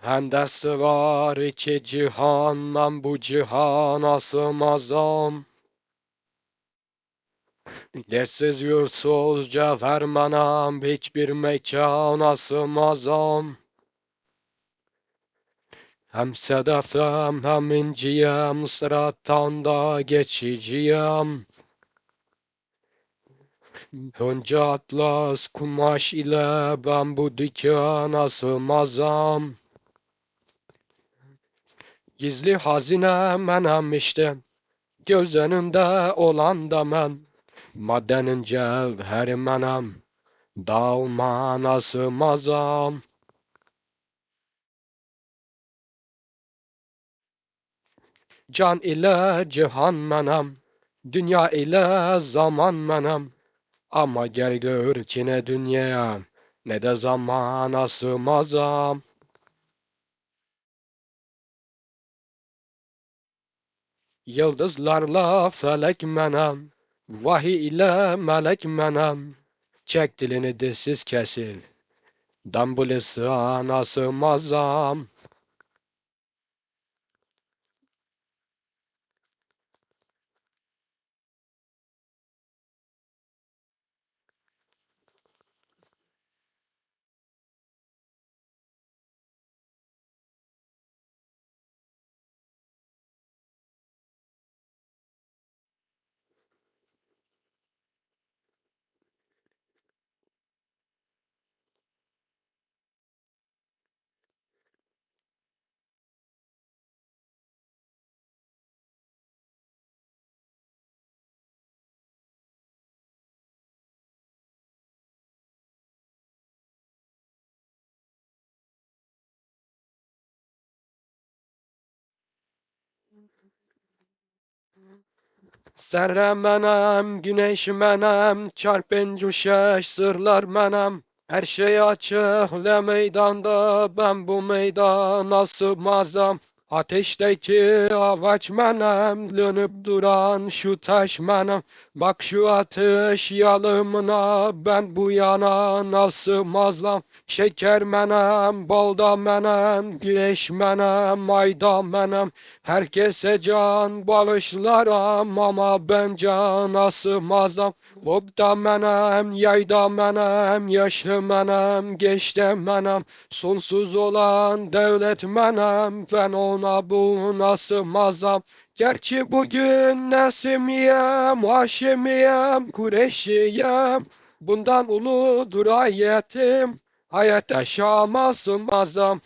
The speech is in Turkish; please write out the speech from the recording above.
Hendesi var iki cihan, ben bu cihana sığmazam. Yersiz yursuz cevher mənəm, hiçbir mekana sığmazam. Hem sedefem hem inciyem, sırattan da geçiciyem. Önce atlas kumaş ile ben bu dükkana sığmazam. Gizli hazine menem işte, göz önünde olan da men. Maddenin cevheri menem, dağılmana sığmazam. Can ile cihan menem, dünya ile zaman menem. Ama gel gör ki ne dünya, ne de zamana sığmazam. Yıldızlarla felek menem, vahiy ile melek menem. Çek dilini dişsiz kesil, dambu lisana sığmazam. Zerre menem, güneş menem, çarpıncı şeş sırlar menem. Her şey açık ve meydanda, ben bu meydana sığmazam. Ateşteki avaç menem, dönüp duran şu taş menem. Bak şu ateş yalımına, ben bu yana nasıl mazlam. Şeker menem, balda menem, güneş menem, ayda menem. Herkese can bağışlarım ama ben cana sığmazam. Bobda menem, yayda menem, yaşlı menem, geçte menem. Sonsuz olan devlet menem, ben ona buna sığmazam. Gerçi bugün Nesimiyem, Haşimiyem, Kureşiyem. Bundan uludur ayetim, hayat yaşama sığmazam.